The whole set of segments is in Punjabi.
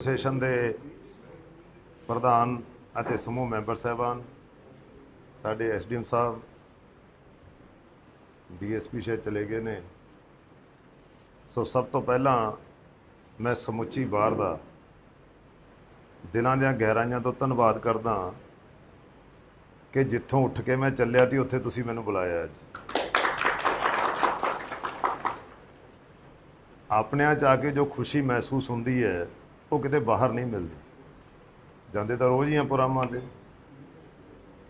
ਐਸੋਸੀਏਸ਼ਨ ਦੇ ਪ੍ਰਧਾਨ ਅਤੇ ਸਮੂਹ ਮੈਂਬਰ ਸਾਹਿਬਾਨ, ਸਾਡੇ ਐਸਡੀਐਮ ਸਾਹਿਬ, ਡੀਐਸਪੀ ਸ਼ਾਇਦ ਚਲੇ ਗਏ ਨੇ। ਸੋ ਸਭ ਤੋਂ ਪਹਿਲਾਂ ਮੈਂ ਸਮੁੱਚੀ ਬਾਰ ਦਾ ਦਿਲਾਂ ਦੀਆਂ ਗਹਿਰਾਈਆਂ ਤੋਂ ਧੰਨਵਾਦ ਕਰਦਾ ਕਿ ਜਿੱਥੋਂ ਉੱਠ ਕੇ ਮੈਂ ਚੱਲਿਆ ਸੀ, ਉੱਥੇ ਤੁਸੀਂ ਮੈਨੂੰ ਬੁਲਾਇਆ ਅੱਜ। ਆਪਣਿਆਂ ਚ ਆ ਕੇ ਜੋ ਖੁਸ਼ੀ ਮਹਿਸੂਸ ਹੁੰਦੀ ਹੈ ਉਹ ਕਿਤੇ ਬਾਹਰ ਨਹੀਂ ਮਿਲਦੀ। ਜਾਂਦੇ ਤਾਂ ਰੋਜ਼ ਹੀ ਆ ਪੁਰਾਮਾਂ ਦੇ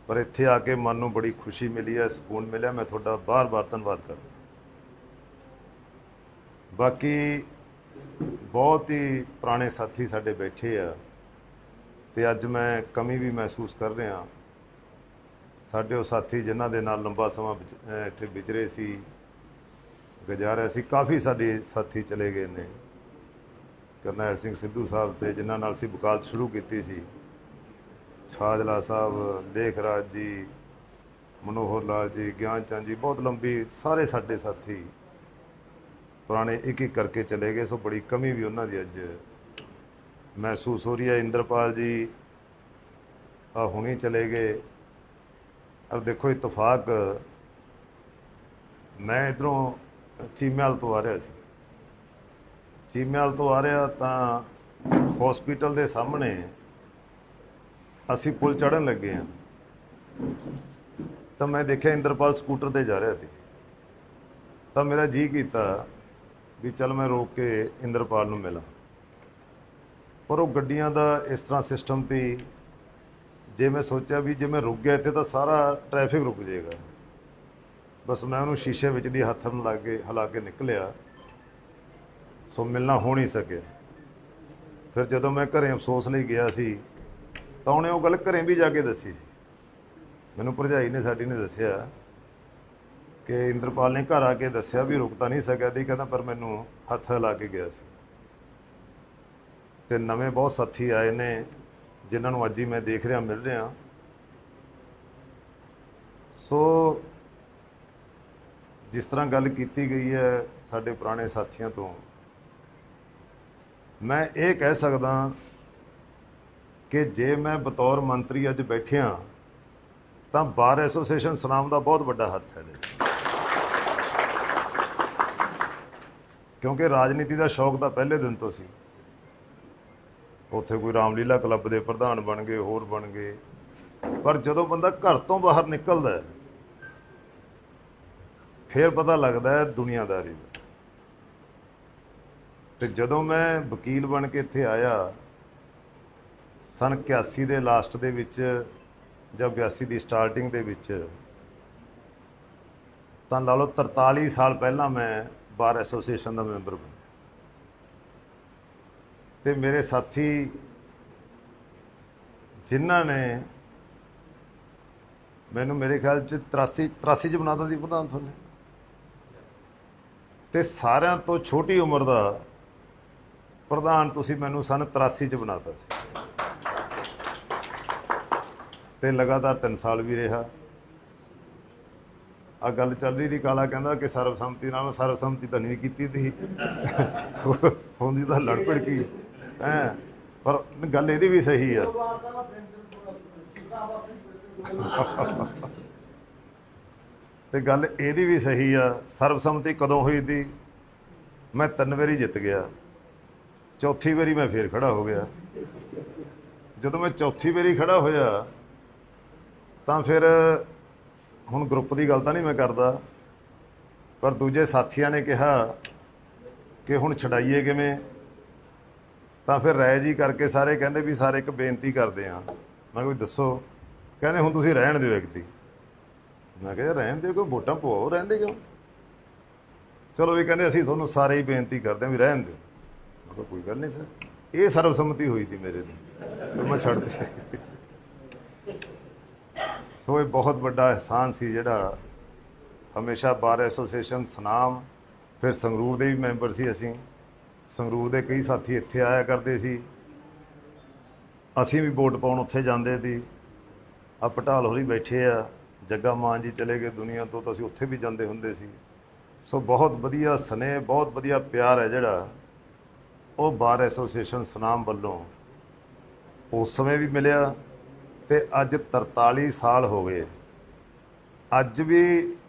ਪਰ ਇੱਥੇ ਆ ਕੇ ਮਨ ਨੂੰ ਬੜੀ ਖੁਸ਼ੀ ਮਿਲੀ ਹੈ, ਸਕੂਨ ਮਿਲਿਆ। ਮੈਂ ਤੁਹਾਡਾ ਬਾਰ-ਬਾਰ ਧੰਨਵਾਦ ਕਰਦਾ ਬਾਕੀ ਬਹੁਤ ਹੀ ਪੁਰਾਣੇ ਸਾਥੀ ਸਾਡੇ ਬੈਠੇ ਆ ਤੇ ਅੱਜ ਮੈਂ ਕਮੀ ਵੀ ਮਹਿਸੂਸ ਕਰ ਰਿਹਾ ਸਾਡੇ ਉਹ ਸਾਥੀ ਜਿਨ੍ਹਾਂ ਦੇ ਨਾਲ ਲੰਬਾ ਸਮਾਂ ਵਿਚ- ਇੱਥੇ ਵਿਚਰੇ ਸੀ, ਗੁਜ਼ਾਰਿਆ ਸੀ, ਕਾਫੀ ਸਾਡੇ ਸਾਥੀ ਚਲੇ ਗਏ ਨੇ। ਕਰਨੈਲ ਸਿੰਘ ਸਿੱਧੂ ਸਾਹਿਬ ਤੇ ਜਿਨ੍ਹਾਂ ਨਾਲ ਅਸੀਂ ਵਕਾਲਤ ਸ਼ੁਰੂ ਕੀਤੀ ਸੀ ਛਾਜਲਾ ਸਾਹਿਬ ਲੇਖ ਰਾਜ ਜੀ, ਮਨੋਹਰ ਲਾਲ ਜੀ, ਗਿਆਨ ਚੰਦ ਜੀ, ਬਹੁਤ ਲੰਬੀ, ਸਾਰੇ ਸਾਡੇ ਸਾਥੀ ਪੁਰਾਣੇ ਇੱਕ ਇੱਕ ਕਰਕੇ ਚਲੇ ਗਏ, ਸੋ ਬੜੀ ਕਮੀ ਵੀ ਉਹਨਾਂ ਦੀ ਅੱਜ ਮਹਿਸੂਸ ਹੋ ਰਹੀ ਹੈ। ਇੰਦਰਪਾਲ ਜੀ ਆ ਹੁਣੀ ਚਲੇ ਗਏ। ਔਰ ਦੇਖੋ, ਇਤਫਾਕ, ਮੈਂ ਇਧਰੋਂ ਚੀਮਿਆਲ ਤੋਂ ਆ ਰਿਹਾ ਸੀ। ਚੀਮਿਆਲ ਤੋਂ ਆ ਰਿਹਾ ਤਾਂ ਹਸਪੀਟਲ ਦੇ ਸਾਹਮਣੇ ਅਸੀਂ ਪੁਲ ਚੜਨ ਲੱਗੇ ਹਾਂ। ਤਾਂ ਮੈਂ ਦੇਖਿਆ ਇੰਦਰਪਾਲ ਸਕੂਟਰ ਤੇ ਜਾ ਰਿਹਾ ਸੀ। ਤਾਂ ਮੇਰਾ ਜੀ ਕੀਤਾ ਵੀ ਚਲ ਮੈਂ ਰੋਕ ਕੇ ਇੰਦਰਪਾਲ ਨੂੰ ਮਿਲਾਂ। ਪਰ ਉਹ ਗੱਡੀਆਂ ਦਾ ਇਸ ਤਰ੍ਹਾਂ ਸਿਸਟਮ ਤੇ ਜੇ ਮੈਂ ਸੋਚਿਆ ਵੀ ਜੇ ਮੈਂ ਰੁਕ ਗਿਆ ਇੱਥੇ ਤਾਂ ਸਾਰਾ ਟ੍ਰੈਫਿਕ ਰੁਕ ਜਾਏਗਾ। ਬਸ ਮੈਂ ਉਹਨੂੰ ਸ਼ੀਸ਼ੇ ਵਿੱਚ ਦੀ ਹੱਥ ਨੂੰ ਲਾ ਕੇ, ਹਿਲਾ ਕੇ ਨਿਕਲਿਆ। ਸੋ ਮਿਲਣਾ ਹੋ ਨਹੀਂ ਸਕਿਆ ਫਿਰ ਜਦੋਂ ਮੈਂ ਘਰੇ ਅਫਸੋਸ ਲਈ ਗਿਆ ਸੀ, ਤਾਂ ਉਹਨੇ ਉਹ ਗੱਲ ਘਰੇ ਵੀ ਜਾ ਕੇ ਦੱਸੀ ਸੀ। ਮੈਨੂੰ ਭਰਜਾਈ ਨੇ ਸਾਡੀ ਨੇ ਦੱਸਿਆ ਕਿ ਇੰਦਰਪਾਲ ਨੇ ਘਰ ਆ ਕੇ ਦੱਸਿਆ ਵੀ ਰੁਕ ਤਾਂ ਨਹੀਂ ਸਕਿਆ ਦੀ ਕਹਿੰਦਾ ਪਰ ਮੈਨੂੰ ਹੱਥ ਲਾ ਕੇ ਗਿਆ ਸੀ। ਤੇ ਨਵੇਂ ਬਹੁਤ ਸਾਥੀ ਆਏ ਨੇ, ਜਿਨ੍ਹਾਂ ਨੂੰ ਅੱਜ ਹੀ ਮੈਂ ਦੇਖ ਰਿਹਾ, ਮਿਲ ਰਿਹਾ। ਸੋ ਜਿਸ ਤਰ੍ਹਾਂ ਗੱਲ ਕੀਤੀ ਗਈ ਹੈ ਸਾਡੇ ਪੁਰਾਣੇ ਸਾਥੀਆਂ ਤੋਂ ਮੈਂ ਇਹ ਕਹਿ ਸਕਦਾ ਕਿ ਜੇ ਮੈਂ ਬਤੌਰ ਮੰਤਰੀ ਅੱਜ ਬੈਠਿਆ, ਤਾਂ ਬਾਰ ਐਸੋਸੀਏਸ਼ਨ ਸੁਨਾਮ ਦਾ ਬਹੁਤ ਵੱਡਾ ਹੱਥ ਹੈ ਕਿਉਂਕਿ ਰਾਜਨੀਤੀ ਦਾ ਸ਼ੌਕ ਤਾਂ ਪਹਿਲੇ ਦਿਨ ਤੋਂ ਸੀ। ਉੱਥੇ ਕੋਈ ਰਾਮਲੀਲਾ ਕਲੱਬ ਦੇ ਪ੍ਰਧਾਨ ਬਣ ਗਏ, ਹੋਰ ਬਣ ਗਏ। ਪਰ ਜਦੋਂ ਬੰਦਾ ਘਰ ਤੋਂ ਬਾਹਰ ਨਿਕਲਦਾ ਹੈ, ਫਿਰ ਪਤਾ ਲੱਗਦਾ ਹੈ ਦੁਨੀਆਦਾਰੀ ਦਾ। ਤੇ ਜਦੋਂ ਮੈਂ ਵਕੀਲ ਬਣ ਕੇ ਇੱਥੇ ਆਇਆ, ਸਨ 81 ਦੇ ਲਾਸਟ ਦੇ ਵਿੱਚ ਜਾਂ 82 ਦੀ ਸਟਾਰਟਿੰਗ ਦੇ ਵਿੱਚ, ਤਾਂ ਲਾ ਲਓ 43 ਸਾਲ ਪਹਿਲਾਂ ਮੈਂ ਬਾਰ ਐਸੋਸੀਏਸ਼ਨ ਦਾ ਮੈਂਬਰ ਬਣਿਆ। ਤੇ ਮੇਰੇ ਸਾਥੀ ਜਿਨ੍ਹਾਂ ਨੇ ਮੈਨੂੰ ਮੇਰੇ ਖਿਆਲ ਚ 83 83 ਚ ਬਣਾਤਾ ਦੀ ਪ੍ਰਧਾਨ ਤੁਹਾਨੂੰ ਤੇ ਸਾਰਿਆਂ ਤੋਂ ਛੋਟੀ ਉਮਰ ਦਾ ਪ੍ਰਧਾਨ, ਤੁਸੀਂ ਮੈਨੂੰ ਸਨ 83 ਚ ਬਣਾਤਾ ਸੀ। ਤੇ ਲਗਾਤਾਰ 3 ਸਾਲ ਵੀ ਰਿਹਾ। ਆ ਗੱਲ ਚੱਲ ਰਹੀ ਦੀ, ਕਾਲਾ ਕਹਿੰਦਾ ਕਿ ਸਰਬਸੰਮਤੀ ਨਾਲ ਸਰਬਸੰਮਤੀ ਤਾਂ ਨਹੀਂ ਕੀਤੀ ਤੀ ਹੁੰਦੀ ਤਾਂ ਲੜ ਪੜ ਕੀ। ਹੈ, ਪਰ ਗੱਲ ਇਹਦੀ ਵੀ ਸਹੀ ਆ। ਤੇ ਗੱਲ ਇਹਦੀ ਵੀ ਸਹੀ ਆ, ਸਰਬਸੰਮਤੀ ਕਦੋਂ ਹੋਈ ਦੀ? ਮੈਂ ਤਿੰਨ ਵਾਰੀ ਜਿੱਤ ਗਿਆ। ਚੌਥੀ ਵਾਰੀ ਮੈਂ ਫੇਰ ਖੜਾ ਹੋ ਗਿਆ। ਜਦੋਂ ਮੈਂ ਚੌਥੀ ਵਾਰੀ ਖੜਾ ਹੋਇਆ, ਤਾਂ ਫਿਰ ਹੁਣ ਗਰੁੱਪ ਦੀ ਗੱਲ ਤਾਂ ਨਹੀਂ ਮੈਂ ਕਰਦਾ, ਪਰ ਦੂਜੇ ਸਾਥੀਆਂ ਨੇ ਕਿਹਾ ਕਿ ਹੁਣ ਛਡਾਈਏ ਕਿਵੇਂ? ਤਾਂ ਫਿਰ ਰਾਏ ਜੀ ਕਰਕੇ ਸਾਰੇ ਕਹਿੰਦੇ ਵੀ ਸਾਰੇ ਇੱਕ ਬੇਨਤੀ ਕਰਦੇ ਆ ਮੈਂ ਕਿਹਾ ਵੀ ਦੱਸੋ, ਕਹਿੰਦੇ ਹੁਣ ਤੁਸੀਂ ਰਹਿਣ ਦਿਓ ਇੱਕ ਦੀ। ਮੈਂ ਕਿਹਾ ਰਹਿਣ ਦਿਓ ਕੋਈ ਵੋਟਾਂ ਪਵਾਓ, ਰਹਿੰਦੇ ਕਿਉਂ? ਚਲੋ ਵੀ ਕਹਿੰਦੇ ਅਸੀਂ ਤੁਹਾਨੂੰ ਸਾਰੇ ਹੀ ਬੇਨਤੀ ਕਰਦੇ ਹਾਂ ਵੀ ਰਹਿਣ ਦਿਓ। ਮੈਂ ਕੋਈ ਗੱਲ ਨਹੀਂ ਫਿਰ ਇਹ ਸਰਬਸੰਮਤੀ ਹੋਈ ਸੀ ਮੇਰੇ ਦੀ ਫਿਰ ਮੈਂ ਛੱਡ ਦਿੱਤੀ। ਸੋ ਇਹ ਬਹੁਤ ਵੱਡਾ ਅਹਿਸਾਨ ਸੀ ਜਿਹੜਾ ਹਮੇਸ਼ਾ ਬਾਰ ਐਸੋਸੀਏਸ਼ਨ ਸਨਾਮ, ਫਿਰ ਸੰਗਰੂਰ ਦੇ ਵੀ ਮੈਂਬਰ ਸੀ ਅਸੀਂ। ਸੰਗਰੂਰ ਦੇ ਕਈ ਸਾਥੀ ਇੱਥੇ ਆਇਆ ਕਰਦੇ ਸੀ। ਅਸੀਂ ਵੀ ਵੋਟ ਪਾਉਣ ਉੱਥੇ ਜਾਂਦੇ ਸੀ। ਆ ਪਟਾਲ ਹੋਰੀ ਬੈਠੇ ਆ। ਜੱਗਾ ਮਾਨ ਜੀ ਚਲੇ ਗਏ ਦੁਨੀਆ ਤੋਂ ਤਾਂ ਅਸੀਂ ਉੱਥੇ ਵੀ ਜਾਂਦੇ ਹੁੰਦੇ ਸੀ। ਸੋ ਬਹੁਤ ਵਧੀਆ ਸਨੇਹ, ਬਹੁਤ ਵਧੀਆ ਪਿਆਰ ਹੈ ਜਿਹੜਾ ਉਹ ਬਾਰ ਐਸੋਸੀਏਸ਼ਨ ਸੁਨਾਮ ਵੱਲੋਂ ਉਸ ਸਮੇਂ ਵੀ ਮਿਲਿਆ ਤੇ ਅੱਜ 43 ਸਾਲ ਹੋ ਗਏ। ਅੱਜ ਵੀ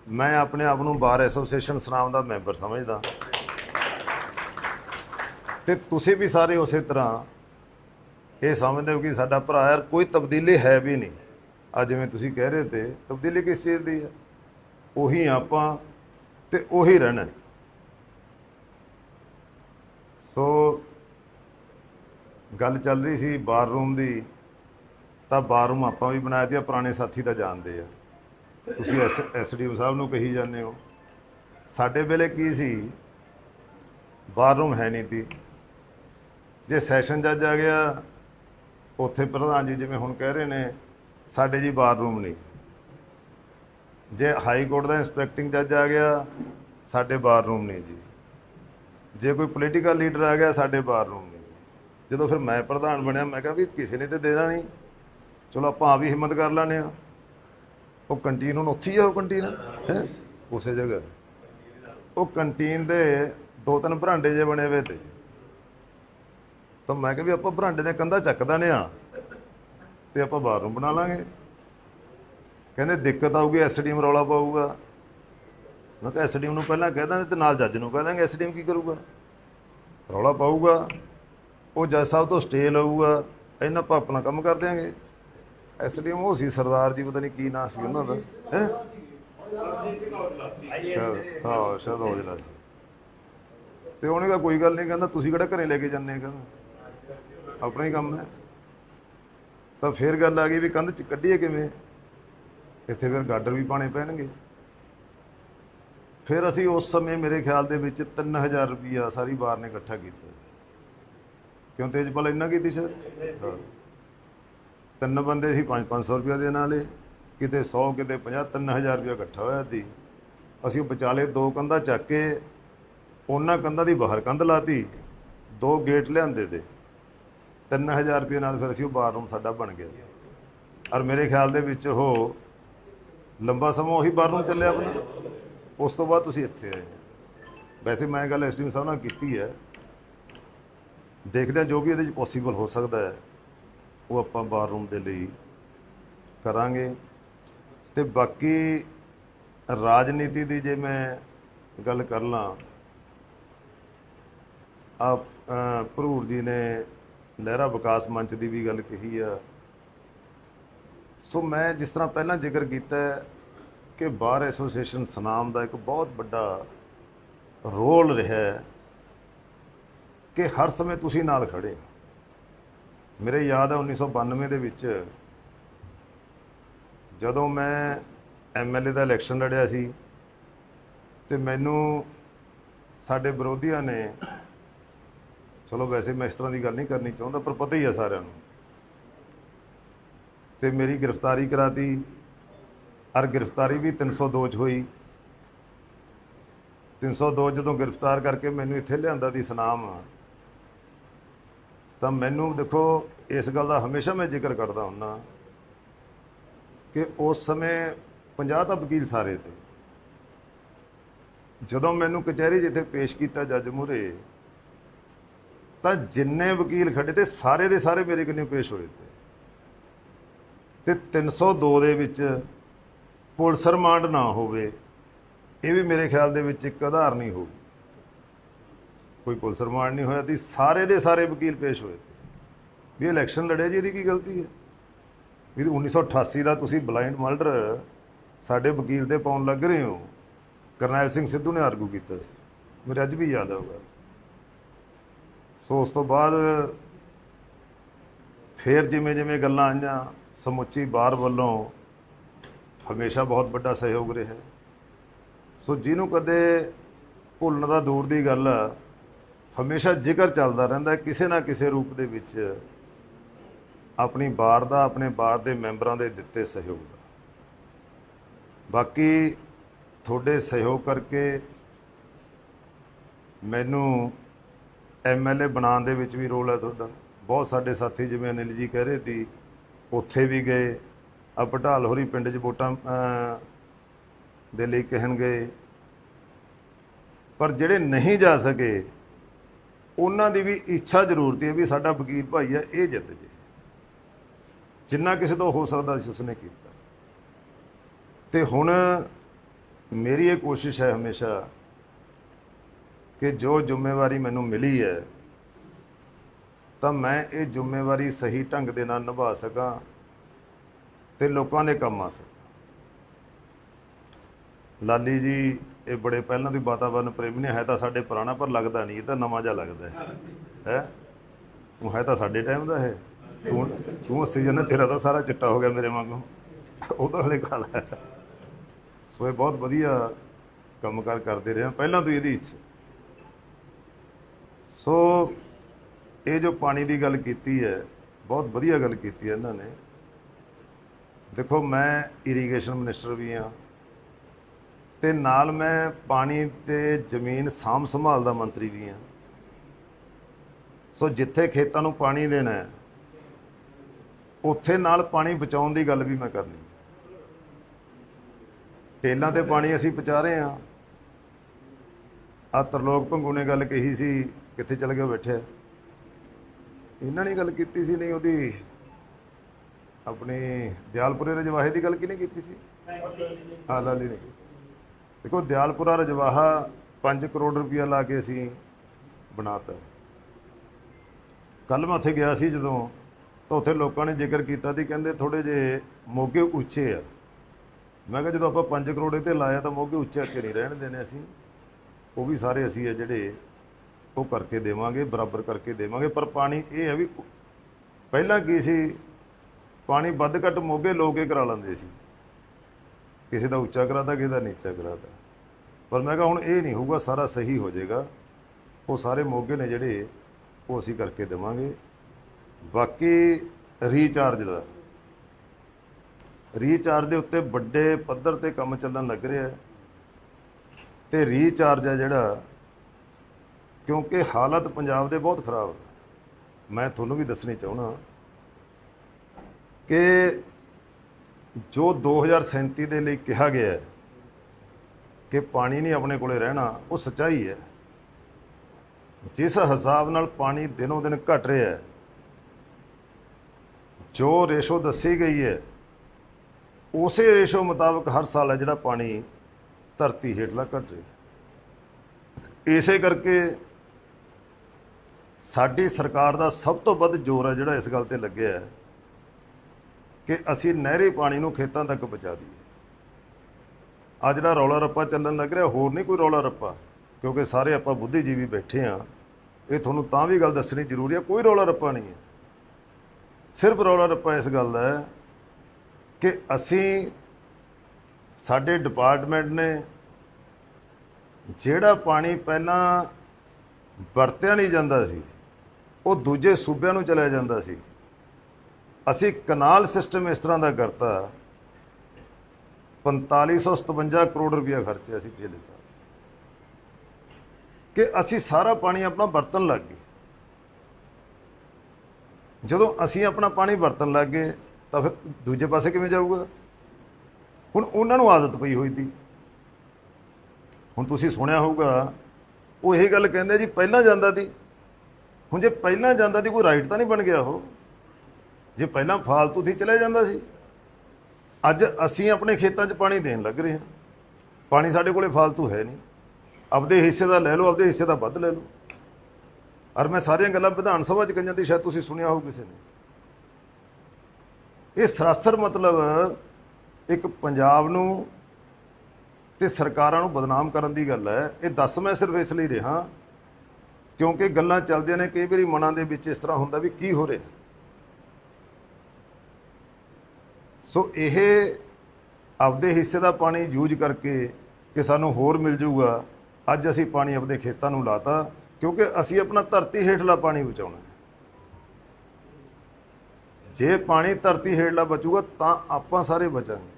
ਮੈਂ ਆਪਣੇ ਆਪ ਨੂੰ ਬਾਰ ਐਸੋਸੀਏਸ਼ਨ ਸੁਨਾਮ ਦਾ ਮੈਂਬਰ ਸਮਝਦਾ। ਤੇ ਤੁਸੀਂ ਵੀ ਸਾਰੇ ਉਸੇ ਤਰ੍ਹਾਂ ਇਹ ਸਮਝਦੇ ਹੋ ਕਿ ਸਾਡਾ ਭਰਾ ਯਾਰ ਕੋਈ ਤਬਦੀਲੀ ਹੈ ਵੀ ਨਹੀਂ। ਅੱਜ ਜਿਵੇਂ ਤੁਸੀਂ ਕਹਿ ਰਹੇ ਤੇ ਤਬਦੀਲੀ ਕਿਸ ਚੀਜ਼ ਦੀ ਹੈ? ਉਹੀ ਆਪਾਂ ਤੇ ਉਹੀ ਰਹਿਣਾ ਸੋ ਗੱਲ ਚੱਲ ਰਹੀ ਸੀ ਬਾਰ ਰੂਮ ਦੀ, ਤਾਂ ਬਾਰ ਰੂਮ ਆਪਾਂ ਵੀ ਬਣਾਇਆ ਤੇ ਪੁਰਾਣੇ ਸਾਥੀ ਤਾਂ ਜਾਣਦੇ ਆ। ਤੁਸੀਂ ਐਸਡੀਓ ਸਾਹਿਬ ਨੂੰ ਕਹੀ ਜਾਂਦੇ ਹੋ। ਸਾਡੇ ਵੇਲੇ ਕੀ ਸੀ? ਬਾਰ ਰੂਮ ਹੈ ਨਹੀਂ ਤੀ ਜੇ ਸੈਸ਼ਨ ਜੱਜ ਆ ਗਿਆ, ਉੱਥੇ ਪ੍ਰਧਾਨ ਜੀ ਜਿਵੇਂ ਹੁਣ ਕਹਿ ਰਹੇ ਨੇ, ਸਾਡੇ ਜੀ ਬਾਰ ਰੂਮ ਨਹੀਂ। ਜੇ ਹਾਈ ਕੋਰਟ ਦਾ ਇੰਸਪੈਕਟਿੰਗ ਜੱਜ ਆ ਗਿਆ, ਸਾਡੇ ਬਾਰ ਰੂਮ ਨਹੀਂ ਜੀ। ਜੇ ਕੋਈ ਪੋਲੀਟੀਕਲ ਲੀਡਰ ਆ ਗਿਆ ਸਾਡੇ ਬਾਰ ਰੂਮ ਜਦੋਂ ਫਿਰ ਮੈਂ ਪ੍ਰਧਾਨ ਬਣਿਆ, ਮੈਂ ਕਿਹਾ ਵੀ ਕਿਸੇ ਨੇ ਤੇ ਦੇਣਾ ਨਹੀਂ। ਚਲੋ ਆਪਾਂ ਆ ਵੀ ਹਿੰਮਤ ਕਰ ਲੈਣੇ ਆ ਉਹ ਕੰਟੀਨ ਹੁਣ ਉੱਥੇ ਹੀ ਆ, ਉਹ ਕੰਟੀਨ ਹੈ? ਉਸੇ ਜਗ੍ਹਾ। ਉਹ ਕੰਟੀਨ ਦੇ ਦੋ ਤਿੰਨ ਭਰਾਂਡੇ ਜੇ ਬਣੇ ਹੋਏ ਤੇ। ਤਾਂ ਮੈਂ ਕਿਹਾ ਵੀ ਆਪਾਂ ਭਰਾਂਡੇ ਦੇ ਕੰਧਾ ਚੱਕਦਾ ਨੇ ਆ ਤੇ ਆਪਾਂ ਬਾਥਰੂਮ ਬਣਾ ਲਾਂਗੇ। ਕਹਿੰਦੇ ਦਿੱਕਤ ਆਊਗੀ ਐਸਡੀਐਮ ਰੌਲਾ ਪਾਊਗਾ। ਮੈਂ ਕਿਹਾ ਐਸਡੀਐਮ ਨੂੰ ਪਹਿਲਾਂ ਕਹਿ ਦਾਂਗੇ ਤੇ ਨਾਲ ਜੱਜ ਨੂੰ ਕਹਿ ਦਾਂਗੇ ਐਸਡੀਐਮ ਕੀ ਕਰੂਗਾ। ਰੌਲਾ ਪਾਊਗਾ, ਉਹ ਜੱਜ ਸਾਹਿਬ ਤੋਂ ਸਟੇ ਲਊਗਾ ਇਹਨਾਂ ਆਪਾਂ ਆਪਣਾ ਕੰਮ ਕਰ ਦਿਆਂਗੇ। ਐਸਡੀਐਮ ਉਹ ਸੀ ਸਰਦਾਰ ਜੀ, ਪਤਾ ਨਹੀਂ ਕੀ ਨਾਂ ਸੀ ਉਹਨਾਂ ਦਾ। ਹੈ? ਹਾਂ, ਸ਼ਾਇਦ ਔਜਲਾ ਸੀ। ਤੇ ਉਹਨੇ ਕਹਾ, ਕੋਈ ਗੱਲ ਨਹੀਂ, ਕਹਿੰਦਾ, ਤੁਸੀਂ ਕਿਹੜਾ ਘਰੇ ਲੈ ਕੇ ਜਾਂਦੇ ਕਹਿੰਦਾ, ਆਪਣਾ ਹੀ ਕੰਮ ਹੈ। ਤਾਂ ਫਿਰ ਗੱਲ ਆ ਗਈ ਵੀ ਕੰਧ ਚ ਕੱਢੀਏ ਕਿਵੇਂ? ਇੱਥੇ ਫਿਰ ਗਾਡਰ ਵੀ ਪਾਣੇ ਪੈਣਗੇ। ਫਿਰ ਅਸੀਂ ਉਸ ਸਮੇਂ ਮੇਰੇ ਖਿਆਲ ਦੇ ਵਿੱਚ 3000 ਰੁਪਿਆ ਸਾਰੀ ਬਾਰ ਨੇ ਇਕੱਠਾ ਕੀਤਾ। ਕਿਉਂ ਤੇਜਪਾਲ ਇੰਨਾ ਕੀਤੀ ਸਰ ਤਿੰਨ ਬੰਦੇ ਸੀ 5-500 ਰੁਪਇਆ ਦੇ ਨਾਲੇ ਕਿਤੇ 100 ਕਿਤੇ 50 3000 ਰੁਪਇਆ ਇਕੱਠਾ ਹੋਇਆ ਸੀ ਅਸੀਂ ਉਹ ਵਿਚਾਲੇ ਦੋ ਕੰਧਾਂ ਚੱਕ ਕੇ ਉਹਨਾਂ ਕੰਧਾਂ ਦੀ ਬਾਹਰ ਕੰਧ ਲਾਤੀ, ਦੋ ਗੇਟ ਲਿਆਂਦੇ ਤੇ। 3000 ਰੁਪਏ ਨਾਲ ਫਿਰ ਅਸੀਂ ਉਹ ਬਾਥਰੂਮ ਸਾਡਾ ਬਣ ਗਿਆ। ਔਰ ਮੇਰੇ ਖਿਆਲ ਦੇ ਵਿੱਚ ਉਹ ਲੰਬਾ ਸਮਾਂ ਉਹੀ ਬਾਥਰੂਮ ਚੱਲਿਆ ਆਪਣਾ। ਉਸ ਤੋਂ ਬਾਅਦ ਤੁਸੀਂ ਇੱਥੇ ਆਏ। ਵੈਸੇ ਮੈਂ ਗੱਲ ਐਸਡੀਐਮ ਸਾਹਿਬ ਨਾਲ ਕੀਤੀ ਹੈ। ਦੇਖਦੇ ਹਾਂ ਜੋ ਵੀ ਇਹਦੇ ਵਿੱਚ ਪੋਸੀਬਲ ਹੋ ਸਕਦਾ ਹੈ, ਉਹ ਆਪਾਂ ਬਾਥਰੂਮ ਦੇ ਲਈ ਕਰਾਂਗੇ। ਤੇ ਬਾਕੀ ਰਾਜਨੀਤੀ ਦੀ ਜੇ ਮੈਂ ਗੱਲ ਕਰ ਲਾਂ ਆ ਭਰੂਰ ਜੀ ਨੇ ਲਹਿਰਾ ਵਿਕਾਸ ਮੰਚ ਦੀ ਵੀ ਗੱਲ ਕਹੀ ਆ। ਸੋ ਮੈਂ ਜਿਸ ਤਰ੍ਹਾਂ ਪਹਿਲਾਂ ਜ਼ਿਕਰ ਕੀਤਾ ਕਿ ਬਾਰ ਐਸੋਸੀਏਸ਼ਨ ਸਨਾਮ ਦਾ ਇੱਕ ਬਹੁਤ ਵੱਡਾ ਰੋਲ ਰਿਹਾ ਹੈ ਕਿ ਹਰ ਸਮੇਂ ਤੁਸੀਂ ਨਾਲ ਖੜੇ ਹੋ। ਮੇਰੇ ਯਾਦ ਹੈ 1992 ਦੇ ਵਿੱਚ ਜਦੋਂ ਮੈਂ ਐਮਐਲਏ ਦਾ ਇਲੈਕਸ਼ਨ ਲੜਿਆ ਸੀ ਤੇ ਮੈਨੂੰ ਸਾਡੇ ਵਿਰੋਧੀਆਂ ਨੇ, ਚਲੋ ਵੈਸੇ ਮੈਂ ਇਸ ਤਰ੍ਹਾਂ ਦੀ ਗੱਲ ਨਹੀਂ ਕਰਨੀ ਚਾਹੁੰਦਾ, ਪਰ ਪਤਾ ਹੀ ਹੈ ਸਾਰਿਆਂ ਨੂੰ ਤੇ ਮੇਰੀ ਗ੍ਰਿਫਤਾਰੀ ਕਰਾਤੀ ਔਰ ਗ੍ਰਿਫਤਾਰੀ ਵੀ 302 ਚ ਹੋਈ। 302 ਜਦੋਂ ਗ੍ਰਿਫਤਾਰ ਕਰਕੇ ਮੈਨੂੰ ਇੱਥੇ ਲਿਆਂਦਾ ਦੀ ਸਨਾਮ ਤਾਂ ਮੈਨੂੰ ਦੇਖੋ, ਇਸ ਗੱਲ ਦਾ ਹਮੇਸ਼ਾ ਮੈਂ ਜ਼ਿਕਰ ਕਰਦਾ ਹੁੰਨਾ ਕਿ ਉਸ ਸਮੇਂ 50 ਤਾਂ ਵਕੀਲ ਸਾਰੇ ਤੇ। ਜਦੋਂ ਮੈਨੂੰ ਕਚਹਿਰੀ ਜਿੱਥੇ ਪੇਸ਼ ਕੀਤਾ ਜੱਜ ਮੂਹਰੇ, ਤਾਂ ਜਿੰਨੇ ਵਕੀਲ ਖੜੇ ਤੇ ਸਾਰੇ ਦੇ ਸਾਰੇ ਮੇਰੇ ਕਿੰਨੇ ਪੇਸ਼ ਹੋਏ ਤੇ। ਤੇ 302 ਦੇ ਵਿੱਚ ਪੁਲਿਸ ਰਿਮਾਂਡ ਨਾ ਹੋਵੇ, ਇਹ ਵੀ ਮੇਰੇ ਖਿਆਲ ਦੇ ਵਿੱਚ ਇੱਕ ਆਧਾਰ ਨਹੀਂ ਹੋਊ। ਕੋਈ ਪੁਲਿਸ ਰਿਮਾਂਡ ਨਹੀਂ ਹੋਇਆ ਤੇ ਸਾਰੇ ਦੇ ਸਾਰੇ ਵਕੀਲ ਪੇਸ਼ ਹੋਏ ਵੀ ਇਲੈਕਸ਼ਨ ਲੜਿਆ ਜੀ, ਇਹਦੀ ਕੀ ਗਲਤੀ ਹੈ? ਵੀ 1988 ਦਾ ਤੁਸੀਂ ਬਲਾਈਂਡ ਮਰਡਰ ਸਾਡੇ ਵਕੀਲ ਤੇ ਪਾਉਣ ਲੱਗ ਰਹੇ ਹੋ, ਕਰਨੈਲ ਸਿੰਘ ਸਿੱਧੂ ਨੇ ਆਰਗੂ ਕੀਤਾ ਸੀ। ਮੇਰੇ ਅੱਜ ਵੀ ਯਾਦ ਆਊਗਾ ਸੋ ਉਸ ਤੋਂ ਬਾਅਦ ਫੇਰ ਜਿਵੇਂ ਜਿਵੇਂ ਗੱਲਾਂ ਆਈਆਂ, ਸਮੁੱਚੀ ਬਾਰ ਵੱਲੋਂ ਹਮੇਸ਼ਾ ਬਹੁਤ ਵੱਡਾ ਸਹਿਯੋਗ ਰਿਹਾ। ਸੋ ਜਿਹਨੂੰ ਕਦੇ ਭੁੱਲਣ ਦਾ ਦੂਰ ਦੀ ਗੱਲ ਆ, ਹਮੇਸ਼ਾ ਜ਼ਿਕਰ ਚੱਲਦਾ ਰਹਿੰਦਾ ਕਿਸੇ ਨਾ ਕਿਸੇ ਰੂਪ ਦੇ ਵਿੱਚ ਆਪਣੀ ਬਾਰ ਦਾ, ਆਪਣੇ ਬਾਰ ਦੇ ਮੈਂਬਰਾਂ ਦੇ ਦਿੱਤੇ ਸਹਿਯੋਗ ਦਾ। ਬਾਕੀ ਤੁਹਾਡੇ ਸਹਿਯੋਗ ਕਰਕੇ ਮੈਨੂੰ ਐਮਐਲਏ ਬਣਾਉਣ ਦੇ ਵਿੱਚ ਵੀ ਰੋਲ ਹੈ ਤੁਹਾਡਾ। ਬਹੁਤ ਸਾਡੇ ਸਾਥੀ ਜਿਵੇਂ ਅਨਿਲ ਜੀ ਕਹਿ ਰਹੇ ਸੀ, ਉੱਥੇ ਵੀ ਗਏ। ਆ ਪਟਾਲ ਹੋਰੀ ਪਿੰਡ 'ਚ ਵੋਟਾਂ ਦੇ ਲਈ ਕਹਿਣ ਗਏ ਪਰ ਜਿਹੜੇ ਨਹੀਂ ਜਾ ਸਕੇ, ਉਹਨਾਂ ਦੀ ਵੀ ਇੱਛਾ ਜ਼ਰੂਰ ਹੈ ਵੀ ਸਾਡਾ ਵਕੀਲ ਭਾਈ ਹੈ ਇਹ ਜਿੱਤ ਜੇ। ਜਿੰਨਾ ਕਿਸੇ ਤੋਂ ਹੋ ਸਕਦਾ ਸੀ ਉਸਨੇ ਕੀਤਾ। ਤੇ ਹੁਣ ਮੇਰੀ ਇਹ ਕੋਸ਼ਿਸ਼ ਹੈ ਹਮੇਸ਼ਾ ਕਿ ਜੋ ਜ਼ਿੰਮੇਵਾਰੀ ਮੈਨੂੰ ਮਿਲੀ ਹੈ, ਤਾਂ ਮੈਂ ਇਹ ਜ਼ਿੰਮੇਵਾਰੀ ਸਹੀ ਢੰਗ ਦੇ ਨਾਲ ਨਿਭਾ ਸਕਾਂ। ਤੇ ਲੋਕਾਂ ਦੇ ਕੰਮ ਆ ਲਾਲੀ ਜੀ, ਇਹ ਬੜੇ ਪਹਿਲਾਂ ਦੀ ਵਾਤਾਵਰਨ ਪ੍ਰੇਮੀ ਨੇ, ਹੈ ਤਾਂ ਸਾਡੇ ਪੁਰਾਣਾ, ਪਰ ਲੱਗਦਾ ਨਹੀਂ, ਇਹ ਤਾਂ ਨਵਾਂ ਜਿਹਾ ਲੱਗਦਾ ਹੈ। ਹੈ? ਉਹ ਹੈ ਤਾਂ ਸਾਡੇ ਟਾਈਮ ਦਾ ਹੈ। ਤੂੰ ਤੂੰ ਅੱਸੀ ਜਨ ਤੇਰਾ ਤਾਂ ਸਾਰਾ ਚਿੱਟਾ ਹੋ ਗਿਆ ਮੇਰੇ ਵਾਂਗੂ। ਉਹ ਤਾਂ ਹਲੇ ਕਾਲਾ ਹੈ। ਸੋ ਇਹ ਬਹੁਤ ਵਧੀਆ ਕੰਮਕਾਰ ਕਰਦੇ ਰਹੇ ਪਹਿਲਾਂ ਤੋਂ ਇਹਦੀ ਇੱਛਾ। ਸੋ ਇਹ ਜੋ ਪਾਣੀ ਦੀ ਗੱਲ ਕੀਤੀ ਹੈ, ਬਹੁਤ ਵਧੀਆ ਗੱਲ ਕੀਤੀ ਹੈ ਇਹਨਾਂ ਨੇ। ਦੇਖੋ, ਮੈਂ ਇਰੀਗੇਸ਼ਨ ਮਿਨਿਸਟਰ ਵੀ ਹਾਂ ਤੇ ਨਾਲ ਮੈਂ ਪਾਣੀ ਤੇ ਜ਼ਮੀਨ ਸਾਂਭ ਸੰਭਾਲ ਦਾ ਮੰਤਰੀ ਵੀ ਹਾਂ। ਸੋ ਜਿੱਥੇ ਖੇਤਾਂ ਨੂੰ ਪਾਣੀ ਦੇਣਾ ਹੈ, ਉੱਥੇ ਨਾਲ ਪਾਣੀ ਬਚਾਉਣ ਦੀ ਗੱਲ ਵੀ ਮੈਂ ਕਰਨੀ। ਟੇਲਾਂ ਤੇ ਪਾਣੀ ਅਸੀਂ ਪਹੁੰਚਾ ਰਹੇ ਹਾਂ। ਆ ਤਰਲੋਕ ਭੰਗੂ ਨੇ ਗੱਲ ਕਹੀ ਸੀ, ਕਿੱਥੇ ਚਲ ਗਿਆ ਬੈਠਿਆ ਇਹਨਾਂ ਨੇ ਗੱਲ ਕੀਤੀ ਸੀ, ਨਹੀਂ ਉਹਦੀ ਆਪਣੀ ਦਿਆਲਪੁਰੇ ਰਜਵਾਹੇ ਦੀ ਗੱਲ ਕਿਹਨੇ ਕੀਤੀ ਸੀ? ਹਾਂ, ਲਾਲੀ ਨੇ। ਦੇਖੋ, ਦਿਆਲਪੁਰਾ ਰਜਵਾਹਾ 5 ਕਰੋੜ ਰੁਪਇਆ ਲਾ ਕੇ ਅਸੀਂ ਬਣਾਤਾ। ਕੱਲ ਮੈਂ ਉੱਥੇ ਗਿਆ ਸੀ ਜਦੋਂ, ਤਾਂ ਉੱਥੇ ਲੋਕਾਂ ਨੇ ਜ਼ਿਕਰ ਕੀਤਾ ਸੀ, ਕਹਿੰਦੇ ਥੋੜੇ ਜੇ ਮੋਗੇ ਉੱਚੇ ਆ। ਮੈਂ ਕਿਹਾ ਜਦੋਂ ਆਪਾਂ 5 ਕਰੋੜ ਇਹ ਤੇ ਲਾਇਆ ਤਾਂ ਮੋਗੇ ਉੱਚੇ ਉੱਚੇ ਨਹੀਂ ਰਹਿਣ ਦੇਣੇ ਅਸੀਂ। ਉਹ ਵੀ ਸਾਰੇ ਅਸੀਂ ਆ ਜਿਹੜੇ ਉਹ ਕਰਕੇ ਦੇਵਾਂਗੇ, ਬਰਾਬਰ ਕਰਕੇ ਦੇਵਾਂਗੇ। ਪਰ ਪਾਣੀ ਇਹ ਹੈ ਵੀ ਪਹਿਲਾਂ ਕੀ ਸੀ ਪਾਣੀ ਵੱਧ ਘੱਟ ਮੋਗੇ ਲੋਕ ਇਹ ਕਰਾ ਲੈਂਦੇ ਸੀ। ਕਿਸੇ ਦਾ ਉੱਚਾ ਕਰਾਤਾ, ਕਿਸੇ ਦਾ ਨੀਚਾ ਕਰਾਤਾ। ਪਰ ਮੈਂ ਕਿਹਾ ਹੁਣ ਇਹ ਨਹੀਂ ਹੋਊਗਾ, ਸਾਰਾ ਸਹੀ ਹੋ ਜਾਏਗਾ। ਉਹ ਸਾਰੇ ਮੋਗੇ ਨੇ ਜਿਹੜੇ, ਉਹ ਅਸੀਂ ਕਰਕੇ ਦੇਵਾਂਗੇ। ਬਾਕੀ ਰੀਚਾਰਜ ਦਾ। ਰੀਚਾਰਜ ਦੇ ਉੱਤੇ ਵੱਡੇ ਪੱਧਰ ਤੇ ਕੰਮ ਚੱਲਣ ਲੱਗ ਰਿਹਾ ਹੈ। ਤੇ ਰੀਚਾਰਜ ਹੈ ਜਿਹੜਾ, ਕਿਉਂਕਿ ਹਾਲਤ ਪੰਜਾਬ ਦੇ ਬਹੁਤ ਖਰਾਬ ਹੈ ਮੈਂ ਤੁਹਾਨੂੰ ਵੀ ਦੱਸਣੀ ਚਾਹੁੰਦਾ ਕਿ ਜੋ 2037 ਦੇ ਲਈ ਕਿਹਾ ਗਿਆ ਹੈ ਕਿ ਪਾਣੀ ਨਹੀਂ ਆਪਣੇ ਕੋਲੇ ਰਹਿਣਾ, ਉਹ ਸੱਚਾਈ ਹੈ। ਜਿਸ ਹਿਸਾਬ ਨਾਲ ਪਾਣੀ ਦਿਨੋ ਦਿਨ ਘਟ ਰਿਹਾ ਹੈ, ਜੋ ਰੇਸ਼ੋ ਦੱਸੀ ਗਈ ਹੈ, ਉਸੇ ਰੇਸ਼ੋ ਮੁਤਾਬਕ ਹਰ ਸਾਲ ਹੈ ਜਿਹੜਾ ਪਾਣੀ ਧਰਤੀ ਹੇਠਲਾ ਘਟ ਰਿਹਾ ਇਸੇ ਕਰਕੇ ਸਾਡੀ ਸਰਕਾਰ ਦਾ ਸਭ ਤੋਂ ਵੱਧ ਜ਼ੋਰ ਹੈ ਜਿਹੜਾ ਇਸ ਗੱਲ ਤੇ ਲੱਗਿਆ ਹੈ ਕਿ ਅਸੀਂ ਨਹਿਰੀ ਪਾਣੀ ਨੂੰ ਖੇਤਾਂ ਤੱਕ ਪਹੁੰਚਾ ਦਈਏ। ਆ ਜਿਹੜਾ ਰੌਲਾ ਰੱਪਾ ਚੱਲਣ ਲੱਗ ਰਿਹਾ, ਹੋਰ ਨਹੀਂ ਕੋਈ ਰੌਲਾ ਰੱਪਾ, ਕਿਉਂਕਿ ਸਾਰੇ ਆਪਾਂ ਬੁੱਧੀਜੀਵੀ ਬੈਠੇ ਆ ਇਹ ਤੁਹਾਨੂੰ ਤਾਂ ਵੀ ਗੱਲ ਦੱਸਣੀ ਜ਼ਰੂਰੀ ਹੈ, ਕੋਈ ਰੌਲਾ ਰੱਪਾ ਨਹੀਂ ਹੈ। ਸਿਰਫ ਰੌਲਾ ਰੱਪਾ ਇਸ ਗੱਲ ਦਾ ਹੈ ਕਿ ਅਸੀਂ ਸਾਡੇ ਡਿਪਾਰਟਮੈਂਟ ਨੇ ਜਿਹੜਾ ਪਾਣੀ ਪਹਿਲਾਂ ਵਰਤਿਆ ਨਹੀਂ ਜਾਂਦਾ ਸੀ, ਉਹ ਦੂਜੇ ਸੂਬਿਆਂ ਨੂੰ ਚਲਿਆ ਜਾਂਦਾ ਸੀ। ਅਸੀਂ ਕਨਾਲ ਸਿਸਟਮ ਇਸ ਤਰ੍ਹਾਂ ਦਾ ਕਰਤਾ। 4557 ਕਰੋੜ ਰੁਪਇਆ ਖਰਚਿਆ ਸੀ ਪਿਛਲੇ ਸਾਲ। ਕਿ ਅਸੀਂ ਸਾਰਾ ਪਾਣੀ ਆਪਣਾ ਵਰਤਣ ਲੱਗ ਗਏ। ਜਦੋਂ ਅਸੀਂ ਆਪਣਾ ਪਾਣੀ ਵਰਤਣ ਲੱਗ ਗਏ, ਤਾਂ ਫਿਰ ਦੂਜੇ ਪਾਸੇ ਕਿਵੇਂ ਜਾਊਗਾ? ਹੁਣ ਉਹਨਾਂ ਨੂੰ ਆਦਤ ਪਈ ਹੋਈ ਸੀ। ਹੁਣ ਤੁਸੀਂ ਸੁਣਿਆ ਹੋਊਗਾ, ਉਹ ਇਹ ਗੱਲ ਕਹਿੰਦੇ ਜੀ, ਪਹਿਲਾਂ ਜਾਂਦਾ ਸੀ। ਹੁਣ ਜੇ ਪਹਿਲਾਂ ਜਾਂਦਾ ਸੀ, ਕੋਈ ਰਾਈਟ ਤਾਂ ਨਹੀਂ ਬਣ ਗਿਆ ਉਹ। ਜੇ ਪਹਿਲਾਂ ਫਾਲਤੂ ਸੀ ਚਲੇ ਜਾਂਦਾ ਸੀ, ਅੱਜ ਅਸੀਂ ਆਪਣੇ ਖੇਤਾਂ 'ਚ ਪਾਣੀ ਦੇਣ ਲੱਗ ਰਹੇ ਹਾਂ। ਪਾਣੀ ਸਾਡੇ ਕੋਲੇ ਫਾਲਤੂ ਹੈ ਨਹੀਂ। ਆਪਦੇ ਹਿੱਸੇ ਦਾ ਲੈ ਲਓ, ਆਪਦੇ ਹਿੱਸੇ ਦਾ ਵੱਧ ਲੈ ਲਓ। ਔਰ ਮੈਂ ਸਾਰੀਆਂ ਗੱਲਾਂ ਵਿਧਾਨ ਸਭਾ 'ਚ ਕਈਆਂ ਦੀ ਸ਼ਾਇਦ ਤੁਸੀਂ ਸੁਣਿਆ ਹੋਊ ਕਿਸੇ ਨੇ। ਇਹ ਸਰਾਸਰ ਮਤਲਬ ਇੱਕ ਪੰਜਾਬ ਨੂੰ ਤੇ ਸਰਕਾਰਾਂ ਨੂੰ ਬਦਨਾਮ ਕਰਨ ਦੀ ਗੱਲ ਹੈ। ਇਹ ਦੱਸ ਮੈਂ ਸਿਰਫ ਇਸ ਲਈ ਰਿਹਾ ਕਿਉਂਕਿ ਗੱਲਾਂ ਚੱਲਦੀਆਂ ਨੇ, ਕਈ ਵਾਰੀ ਮਨਾਂ ਦੇ ਵਿੱਚ ਇਸ ਤਰ੍ਹਾਂ ਹੁੰਦਾ ਵੀ ਕੀ ਹੋ ਰਿਹਾ। ਸੋ ਇਹ ਆਪਦੇ ਹਿੱਸੇ ਦਾ ਪਾਣੀ ਯੂਜ਼ ਕਰਕੇ ਕਿ ਸਾਨੂੰ ਹੋਰ ਮਿਲ ਜਾਊਗਾ, ਅੱਜ ਅਸੀਂ ਪਾਣੀ ਆਪਣੇ ਖੇਤਾਂ ਨੂੰ ਲਾਤਾ, ਕਿਉਂਕਿ ਅਸੀਂ ਆਪਣਾ ਧਰਤੀ ਹੇਠਲਾ ਪਾਣੀ ਬਚਾਉਣਾ ਜੇ ਪਾਣੀ ਧਰਤੀ ਹੇਠਲਾ ਬਚੂਗਾ, ਤਾਂ ਆਪਾਂ ਸਾਰੇ ਬਚਾਂਗੇ।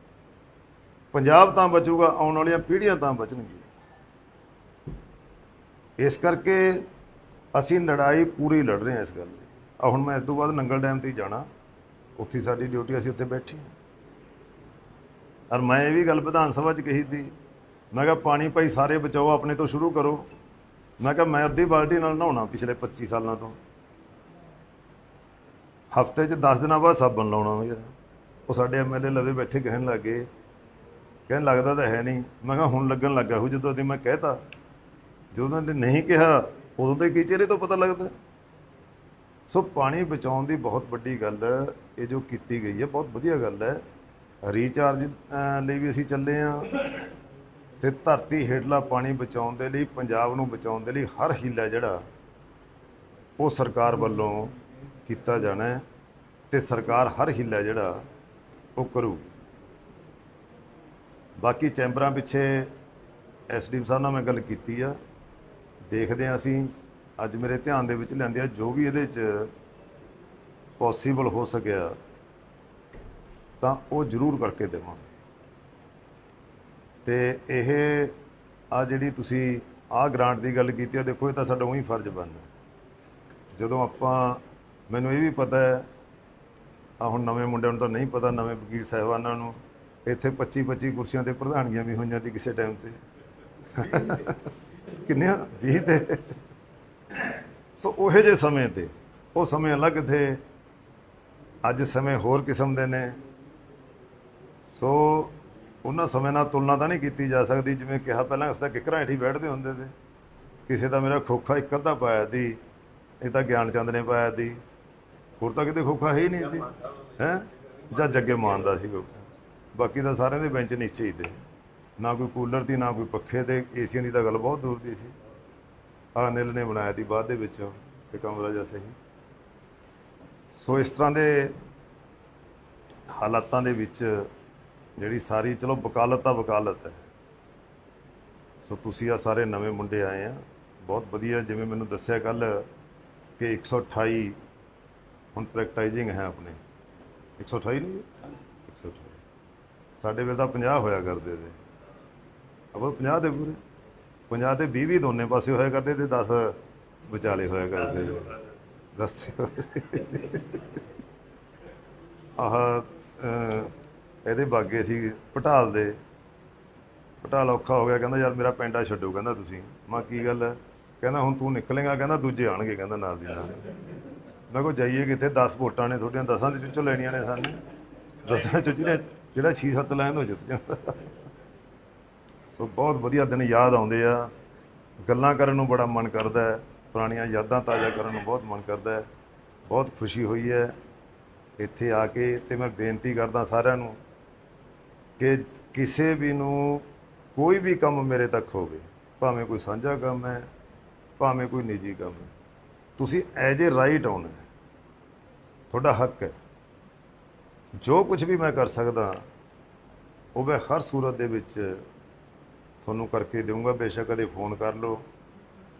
ਪੰਜਾਬ ਤਾਂ ਬਚੂਗਾ, ਆਉਣ ਵਾਲੀਆਂ ਪੀੜ੍ਹੀਆਂ ਤਾਂ ਬਚਣਗੀਆਂ। ਇਸ ਕਰਕੇ ਅਸੀਂ ਲੜਾਈ ਪੂਰੀ ਲੜ ਰਹੇ ਹਾਂ ਇਸ ਗੱਲ ਦੀ। ਆ ਹੁਣ ਮੈਂ ਇਸ ਤੋਂ ਬਾਅਦ ਨੰਗਲ ਡੈਮ ਤੇ ਜਾਣਾ। ਉੱਥੇ ਸਾਡੀ ਡਿਊਟੀ, ਅਸੀਂ ਉੱਥੇ ਬੈਠੇ ਹਾਂ। ਔਰ ਮੈਂ ਇਹ ਵੀ ਗੱਲ ਵਿਧਾਨ ਸਭਾ 'ਚ ਕਹੀ ਸੀ, ਮੈਂ ਕਿਹਾ ਪਾਣੀ ਭਾਈ ਸਾਰੇ ਬਚਾਓ, ਆਪਣੇ ਤੋਂ ਸ਼ੁਰੂ ਕਰੋ। ਮੈਂ ਕਿਹਾ ਮੈਂ ਅੱਧੀ ਬਾਲਟੀ ਨਾਲ ਨਹਾਉਣਾ ਪਿਛਲੇ 25 ਸਾਲਾਂ ਤੋਂ। ਹਫ਼ਤੇ 'ਚ 10 ਦਿਨਾਂ ਬਾਅਦ ਸਾਬਣ ਲਾਉਣਾ ਮੈਂ ਕਿਹਾ। ਉਹ ਸਾਡੇ ਐਮਐਲਏ ਲਵੇ ਬੈਠੇ ਕਹਿਣ ਲੱਗੇ, ਕਹਿਣ ਲੱਗਦਾ ਤਾਂ ਹੈ ਨਹੀਂ। ਮੈਂ ਕਿਹਾ ਹੁਣ ਲੱਗਣ ਲੱਗਾ ਹੋ ਜਦੋਂ ਦੀ ਮੈਂ ਕਹਿਤਾ। ਜਦੋਂ ਨੇ ਨਹੀਂ ਕਿਹਾ, ਉਦੋਂ ਦੇ ਕੀ ਚਿਹਰੇ ਤੋਂ ਪਤਾ ਲੱਗਦਾ? ਸੋ ਪਾਣੀ ਬਚਾਉਣ ਦੀ ਬਹੁਤ ਵੱਡੀ ਗੱਲ, ਇਹ ਜੋ ਕੀਤੀ ਗਈ ਹੈ, ਬਹੁਤ ਵਧੀਆ ਗੱਲ ਹੈ। ਰੀਚਾਰਜ ਲਈ ਵੀ ਅਸੀਂ ਚੱਲੇ ਆ ਤੇ ਧਰਤੀ ਹੇਠਲਾ ਪਾਣੀ ਬਚਾਉਣ ਦੇ ਲਈ, ਪੰਜਾਬ ਨੂੰ ਬਚਾਉਣ ਦੇ ਲਈ ਹਰ ਹੀਲਾ ਜਿਹੜਾ ਉਹ ਸਰਕਾਰ ਵੱਲੋਂ ਕੀਤਾ ਜਾਣਾ ਹੈ ਤੇ ਸਰਕਾਰ ਹਰ ਹੀਲਾ ਜਿਹੜਾ ਉਹ ਕਰੂ। ਬਾਕੀ ਚੈਂਬਰਾਂ ਪਿੱਛੇ ਐਸਡੀਐਮ ਸਾਹਿਬ ਨਾਲ ਮੈਂ ਗੱਲ ਕੀਤੀ ਆ। ਦੇਖਦੇ ਹਾਂ ਅਸੀਂ, ਅੱਜ ਮੇਰੇ ਧਿਆਨ ਦੇ ਵਿੱਚ ਲਿਆਂਦੇ ਆ ਜੋ ਵੀ ਇਹਦੇ 'ਚ ਪੋਸੀਬਲ ਹੋ ਸਕਿਆ। ਤਾਂ ਉਹ ਜ਼ਰੂਰ ਕਰਕੇ ਦੇਵਾਂਗੇ। ਤੇ ਇਹ ਆ ਜਿਹੜੀ ਤੁਸੀਂ ਆ ਗ੍ਰਾਂਟ ਦੀ ਗੱਲ ਕੀਤੀ ਆ, ਦੇਖੋ ਇਹ ਤਾਂ ਸਾਡਾ ਉਹੀ ਫਰਜ਼ ਬਣਦਾ। ਜਦੋਂ ਆਪਾਂ, ਮੈਨੂੰ ਇਹ ਵੀ ਪਤਾ ਹੈ ਆ ਹੁਣ ਨਵੇਂ ਮੁੰਡਿਆਂ ਨੂੰ ਤਾਂ ਨਹੀਂ ਪਤਾ, ਨਵੇਂ ਵਕੀਲ ਸਾਹਿਬਾਨਾਂ ਨੂੰ, ਇੱਥੇ 25 25 ਕੁਰਸੀਆਂ ਤੇ ਪ੍ਰਧਾਨਗੀਆਂ ਵੀ ਹੋਈਆਂ ਸੀ ਕਿਸੇ ਟਾਈਮ ਤੇ। ਕਿੰਨੇ 20 ਤੇ। ਸੋ ਉਹੇ ਜੇ ਸਮੇਂ ਤੇ, ਉਹ ਸਮੇਂ ਅਲੱਗ ਥੇ। ਅੱਜ ਸਮੇਂ ਹੋਰ ਕਿਸਮ ਦੇ ਨੇ। ਸੋ ਉਹਨਾਂ ਸਮੇਂ ਨਾਲ ਤੁਲਨਾ ਤਾਂ ਨਹੀਂ ਕੀਤੀ ਜਾ ਸਕਦੀ, ਜਿਵੇਂ ਕਿਹਾ ਪਹਿਲਾਂ ਅਸੀਂ ਤਾਂ ਕਿਕਰਾਂ ਹੇਠੀ ਬੈਠਦੇ ਹੁੰਦੇ ਤੇ ਕਿਸੇ ਦਾ ਮੇਰਾ ਖੋਖਾ ਇੱਕ ਅੱਧਾ ਪਾਇਆ ਦੀ ਇਹ ਤਾਂ ਗਿਆਨ ਚੰਦ ਨੇ ਪਾਇਆ ਦੀ ਹੋਰ ਤਾਂ ਕਿਤੇ ਖੋਖਾ ਹੈ ਹੀ ਨਹੀਂ ਸੀ। ਹੈ? ਜਾਂ ਜੱਗੇ ਮਾਨਦਾ ਸੀ ਖੋਖਾ। ਬਾਕੀ ਤਾਂ ਸਾਰਿਆਂ ਦੇ ਬੈਂਚ ਨੀਚੇ ਹੀ ਤੇ। ਨਾ ਕੋਈ ਕੂਲਰ ਦੀ ਨਾ ਕੋਈ ਪੱਖੇ ਤੇ। ਏਸੀਆਂ ਦੀ ਤਾਂ ਗੱਲ ਬਹੁਤ ਦੂਰ ਦੀ ਸੀ। ਆ ਨਿਲ ਨੇ ਬਣਾਇਆ ਸੀ ਬਾਅਦ ਦੇ ਵਿੱਚ, ਤੇ ਕਮਰਾ ਜਿਹਾ ਸਹੀ। ਸੋ ਇਸ ਤਰ੍ਹਾਂ ਦੇ ਹਾਲਾਤਾਂ ਦੇ ਵਿੱਚ ਜਿਹੜੀ ਸਾਰੀ, ਚਲੋ ਵਕਾਲਤ ਤਾਂ ਵਕਾਲਤ ਹੈ। ਸੋ ਤੁਸੀਂ ਆ ਸਾਰੇ ਨਵੇਂ ਮੁੰਡੇ ਆਏ ਆ। ਬਹੁਤ ਵਧੀਆ, ਜਿਵੇਂ ਮੈਨੂੰ ਦੱਸਿਆ ਕੱਲ ਕਿ 128 ਹੁਣ ਪ੍ਰੈਕਟਾਈਜ਼ਿੰਗ ਹੈ ਆਪਣੇ। 128 ਨਹੀਂ? 128 ਸਾਡੇ ਵੇਲੇ ਤਾਂ 50 ਹੋਇਆ ਕਰਦੇ ਤੇ। ਅਬ 50 ਦੇ ਪੂਰੇ। 50 ਤੇ 20 ਵੀ ਦੋਨੇ ਪਾਸੇ ਹੋਇਆ ਕਰਦੇ ਤੇ 10 ਵਿਚਾਲੇ ਹੋਇਆ ਕਰਦੇ। ਤੇ ਰਸਤੇ ਆਹ ਇਹਦੇ ਬਾਗੇ ਸੀ ਪਟਾਲ ਦੇ। ਪਟਾਲ ਔਖਾ ਹੋ ਗਿਆ, ਕਹਿੰਦਾ ਯਾਰ ਮੇਰਾ ਪਿੰਡਾ ਛੱਡੋ, ਕਹਿੰਦਾ ਤੁਸੀਂ। ਮੈਂ ਕੀ ਗੱਲ ਹੈ? ਕਹਿੰਦਾ, ਹੁਣ ਤੂੰ ਨਿਕਲੇਗਾ, ਕਹਿੰਦਾ ਦੂਜੇ ਆਣਗੇ ਕਹਿੰਦਾ ਨਾਲ ਦੀ ਨਾਲ। ਮੈਂ ਕੋ ਜਾਈਏ ਕਿੱਥੇ? 10 ਵੋਟਾਂ ਨੇ ਤੁਹਾਡੀਆਂ 10ਾਂ ਦੇ ਵਿੱਚੋਂ ਲੈਣੀਆਂ ਨੇ ਸਾਨੂੰ। 10ਾਂ ਚੋਂ ਜਿਹੜਾ ਜਿਹੜਾ 6-7 ਲੈਣ ਹੋ ਜਿੱਤ ਜਾਂਦਾ ਸੋ ਬਹੁਤ ਵਧੀਆ ਦਿਨ ਯਾਦ ਆਉਂਦੇ ਆ। ਗੱਲਾਂ ਕਰਨ ਨੂੰ ਬੜਾ ਮਨ ਕਰਦਾ ਹੈ। ਪੁਰਾਣੀਆਂ ਯਾਦਾਂ ਤਾਜ਼ਾ ਕਰਨ ਨੂੰ ਬਹੁਤ ਮਨ ਕਰਦਾ ਹੈ। ਬਹੁਤ ਖੁਸ਼ੀ ਹੋਈ ਹੈ। ਇੱਥੇ ਆ ਕੇ ਤੇ ਮੈਂ ਬੇਨਤੀ ਕਰਦਾ ਸਾਰਿਆਂ ਨੂੰ ਕਿ ਕਿਸੇ ਵੀ ਨੂੰ ਕੋਈ ਵੀ ਕੰਮ ਮੇਰੇ ਤੱਕ ਹੋਵੇ, ਭਾਵੇਂ ਕੋਈ ਸਾਂਝਾ ਕੰਮ ਹੈ, ਭਾਵੇਂ ਕੋਈ ਨਿੱਜੀ ਕੰਮ ਹੈ, ਤੁਸੀਂ ਐਜ ਏ ਰਾਈਟ ਆਉਣਾ ਤੁਹਾਡਾ ਹੱਕ ਹੈ। ਜੋ ਕੁਝ ਵੀ ਮੈਂ ਕਰ ਸਕਦਾ, ਉਹ ਮੈਂ ਹਰ ਸੂਰਤ ਦੇ ਵਿੱਚ ਤੁਹਾਨੂੰ ਕਰਕੇ ਦੇਵਾਂਗਾ ਬੇਸ਼ੱਕ ਕਦੇ ਫੋਨ ਕਰ ਲਓ,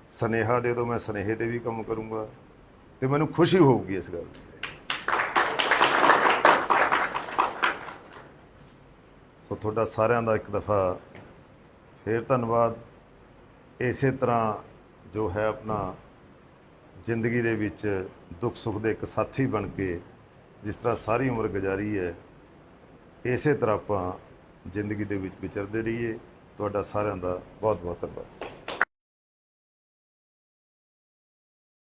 ਸਨੇਹਾ ਦੇ ਦਿਓ, ਮੈਂ ਸਨੇਹੇ ਤੇ ਵੀ ਕੰਮ ਕਰੂੰਗਾ, ਤੇ ਮੈਨੂੰ ਖੁਸ਼ੀ ਹੋਊਗੀ ਇਸ ਗੱਲ ਦੀ। ਤੁਹਾਡਾ ਸਾਰਿਆਂ ਦਾ ਇੱਕ ਦਫਾ ਫੇਰ ਧੰਨਵਾਦ। ਇਸੇ ਤਰ੍ਹਾਂ ਜੋ ਹੈ ਆਪਣਾ ਜ਼ਿੰਦਗੀ ਦੇ ਵਿੱਚ ਦੁੱਖ ਸੁੱਖ ਦੇ ਇੱਕ ਸਾਥੀ ਬਣ ਕੇ ਜਿਸ ਤਰ੍ਹਾਂ ਸਾਰੀ ਉਮਰ ਗੁਜ਼ਾਰੀ ਹੈ, ਇਸੇ ਤਰ੍ਹਾਂ ਆਪਾਂ ਜ਼ਿੰਦਗੀ ਦੇ ਵਿੱਚ ਵਿਚਰਦੇ ਰਹੀਏ। ਤੁਹਾਡਾ ਸਾਰਿਆਂ ਦਾ ਬਹੁਤ ਬਹੁਤ ਧੰਨਵਾਦ।